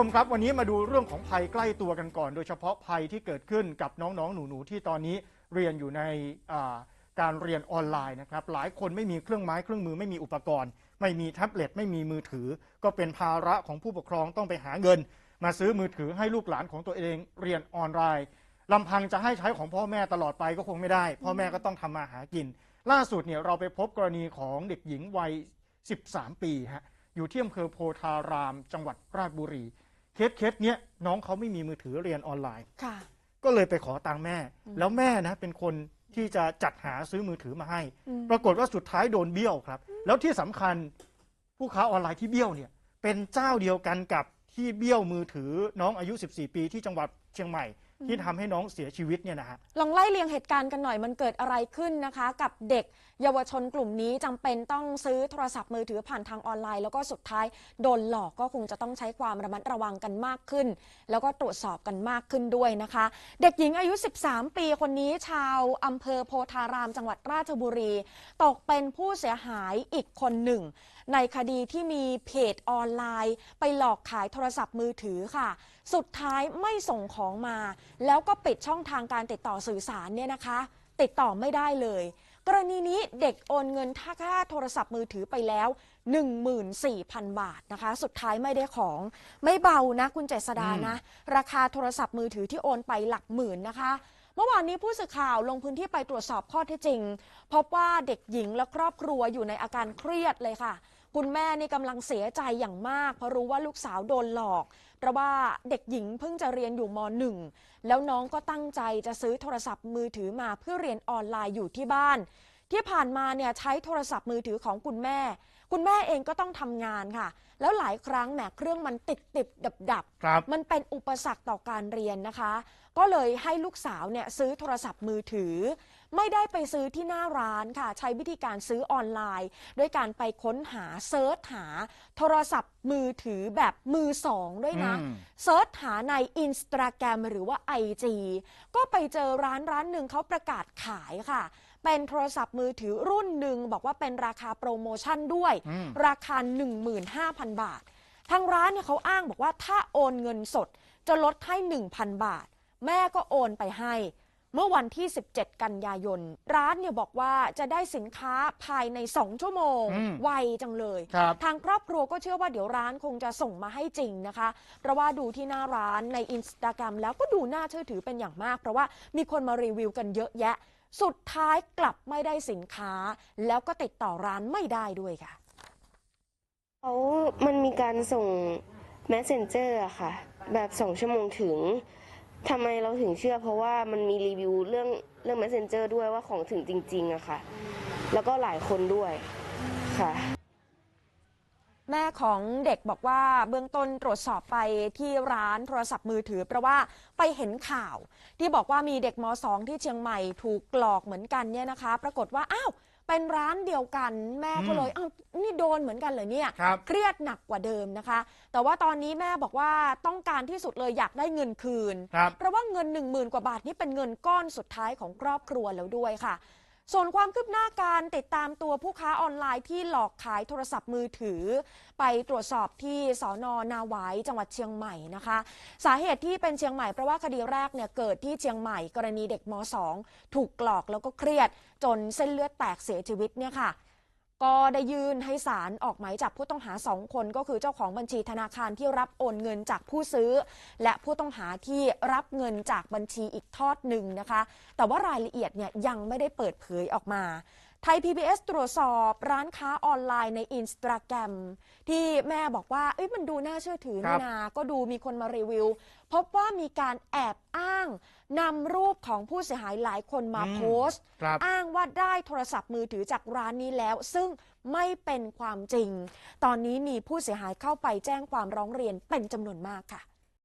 ชมครับวันนี้มาดูเรื่องของภัยใกล้ตัวกันก่อน โดยเฉพาะภัยที่เกิดขึ้นกับน้องๆ หนูๆที่ตอนนี้เรียนอยู่ในการเรียนออนไลน์นะครับหลายคนไม่มีเครื่องไม้เครื่องมือไม่มีอุปกรณ์ ไม่มีแท็บเล็ตไม่มีมือถือ ก็เป็นภาระของผู้ปกครองต้องไปหาเงิน มาซื้อมือถือให้ลูกหลานของตัวเองเรียนออนไลน์ลำพังจะให้ใช้ของพ่อแม่ตลอดไปก็คงไม่ได้ พ่อแม่ก็ต้องทำมาหากิน ล่าสุดเนี่ยเราไปพบกรณีของเด็กหญิงวัย 13 ปีฮะอยู่ที่อำเภอโพธาราม จังหวัดราชบุรี เคสเคสเนี้ยน้องเขาไม่มีมือถือเรียนออนไลน์ ค่ะ ก็เลยไปขอตังค์แม่ อืม แล้วแม่นะเป็นคนที่จะจัดหาซื้อมือถือมาให้ อืมปรากฏว่าสุดท้ายโดนเบี้ยวครับ แล้วที่สำคัญผู้ค้าออนไลน์ที่เบี้ยวเนี่ยเป็นเจ้าเดียวกันกับที่เบี้ยวมือถือน้องอายุ 14 ปีที่จังหวัดเชียงใหม่ ที่ทำให้น้องเสียชีวิตเนี่ยนะฮะ ลองไล่เรียงเหตุการณ์กันหน่อยมันเกิดอะไรขึ้นนะคะ กับเด็กเยาวชนกลุ่มนี้จำเป็นต้องซื้อโทรศัพท์มือถือผ่านทางออนไลน์ แล้วก็สุดท้ายโดนหลอกก็คงจะต้องใช้ความระมัดระวังกันมากขึ้น แล้วก็ตรวจสอบกันมากขึ้นด้วยนะคะ เด็กหญิงอายุ 13 ปีคนนี้ชาวอำเภอโพธารามจังหวัดราชบุรี ตกเป็นผู้เสียหายอีกคนหนึ่ง ในคดีที่มีเพจออนไลน์ ไปหลอกขายโทรศัพท์มือถือค่ะ สุดท้ายไม่ส่งของมา แล้วก็ปิดช่องทางการติดต่อสื่อสารเนี่ยนะคะ ติดต่อไม่ได้เลย กรณีนี้เด็กโอนเงินค่าค่าโทรศัพท์มือถือไปแล้ว 14,000 บาทนะคะ สุดท้ายไม่ได้ของไม่เบานะคุณเจษดานะ ราคาโทรศัพท์มือถือที่โอนไปหลักหมื่นนะคะเมื่อวานนี้ผู้สื่อข่าวลงพื้นที่ไปตรวจสอบข้อเท็จจริง พบว่าเด็กหญิงและครอบครัวอยู่ในอาการเครียดเลยค่ะ คุณแม่นี่กำลังเสียใจอย่างมาก เพราะรู้ว่าลูกสาวโดนหลอก เพราะว่าเด็กหญิงเพิ่งจะเรียนอยู่มหนึ่งแล้วน้องก็ตั้งใจจะซื้อโทรศัพท์มือถือมาเพื่อเรียนออนไลน์อยู่ที่บ้าน ที่ผ่านมาเนี่ยใช้โทรศัพท์มือถือของคุณแม่ คุณแม่เองก็ต้องทำงานค่ะ แล้วหลายครั้งแหมเครื่องมันติดติดดับดับๆครับ มันเป็นอุปสรรคต่อการเรียนนะคะ ก็เลยให้ลูกสาวเนี่ยซื้อโทรศัพท์มือถือ ไม่ได้ไปซื้อที่หน้าร้านค่ะ ใช้วิธีการซื้อออนไลน์ ด้วยการไปค้นหาเซิร์ชหา โทรศัพท์มือถือแบบมือสองด้วยนะอืม เซิร์ชหาใน i n s t a g r รมหรือว่า IG ก็ไปเจอร้านร้านหนึ่งเขาประกาศขายค่ะ เป็นโทรศัพท์มือถือรุ่นหนึ่งบอกว่าเป็นราคาโปรโมชั่นด้วย อืม ราคา 15,000 บาท ทางร้านเนี่ยเขาอ้างบอกว่าถ้าโอนเงินสดจะลดให้ 1,000 บาท แม่ก็โอนไปให้ เมื่อวันที่ 17 กันยายน ร้านเนี่ยบอกว่าจะได้สินค้าภายใน 2 ชั่วโมง อืมไวจังเลย ครับ ทางครอบครัวก็เชื่อว่าเดี๋ยวร้านคงจะส่งมาให้จริงนะคะ เพราะว่าดูที่หน้าร้านในอินสตาแกรมแล้วก็ดูน่าเชื่อถือเป็นอย่างมาก เพราะว่ามีคนมารีวิวกันเยอะแยะ สุดท้ายกลับไม่ได้สินค้า แล้วก็ติดต่อร้านไม่ได้ด้วยค่ะ เขามันมีการส่ง messenger อะค่ะ แบบสองชั่วโมงถึง ทำไมเราถึงเชื่อ เพราะว่ามันมีรีวิวเรื่องเรื่อง messenger ด้วยว่าของถึงจริงๆอะค่ะ แล้วก็หลายคนด้วยค่ะ แม่ของเด็กบอกว่าเบื้องต้นตรวจสอบไปที่ร้านโทรศัพท์มือถือ เพราะว่าไปเห็นข่าว ที่บอกว่ามีเด็กม .2 ที่เชียงใหม่ถูกหลอกเหมือนกันเนี่ยนะคะ ปรากฏว่าอ้าว เป็นร้านเดียวกันแม่ก็เลยอ้าวนี่โดนเหมือนกันเหรอเนี่ยครับ เครียดหนักกว่าเดิมนะคะ แต่ว่าตอนนี้แม่บอกว่าต้องการที่สุดเลยอยากได้เงินคืน ครับ เพราะว่าเงิน 1 0,000 กว่าบาทนี่เป็นเงินก้อนสุดท้ายของครอบครัวแล้วด้วยค่ะ ส่วนความคืบหน้าการติดตามตัวผู้ค้าออนไลน์ที่หลอกขายโทรศัพท์มือถือ ไปตรวจสอบที่สอนอนาหวายจังหวัดเชียงใหม่นะคะ สาเหตุที่เป็นเชียงใหม่เพราะว่าคดีแรกเนี่ยเกิดที่เชียงใหม่กรณีเด็กม .2 ถูกกลอกแล้วก็เครียด จนเส้นเลือดแตกเสียชีวิตเนี่ยค่ะ ก็ได้ยื่นให้ศาลออกหมายจับผู้ต้องหาสองคนก็คือเจ้าของบัญชีธนาคารที่รับโอนเงินจากผู้ซื้อ และผู้ต้องหาที่รับเงินจากบัญชีอีกทอดหนึ่งนะคะ แต่ว่ารายละเอียดเนี่ยยังไม่ได้เปิดเผยออกมา ไทย PBS ตรวจสอบร้านค้าออนไลน์ในอินสตาแกรมที่แม่บอกว่าเอ้ยมันดูน่าเชื่อถือครันี่บนาก็ดูมีคนมารีวิว พบว่ามีการแอบอ้างนำรูปของผู้เสียหายหลายคนมาอืมโพสต์ครับอ้างว่าได้โทรศัพท์มือถือจากร้านนี้แล้ว ซึ่งไม่เป็นความจริง ตอนนี้มีผู้เสียหายเข้าไปแจ้งความร้องเรียนเป็นจำนวนมากค่ะ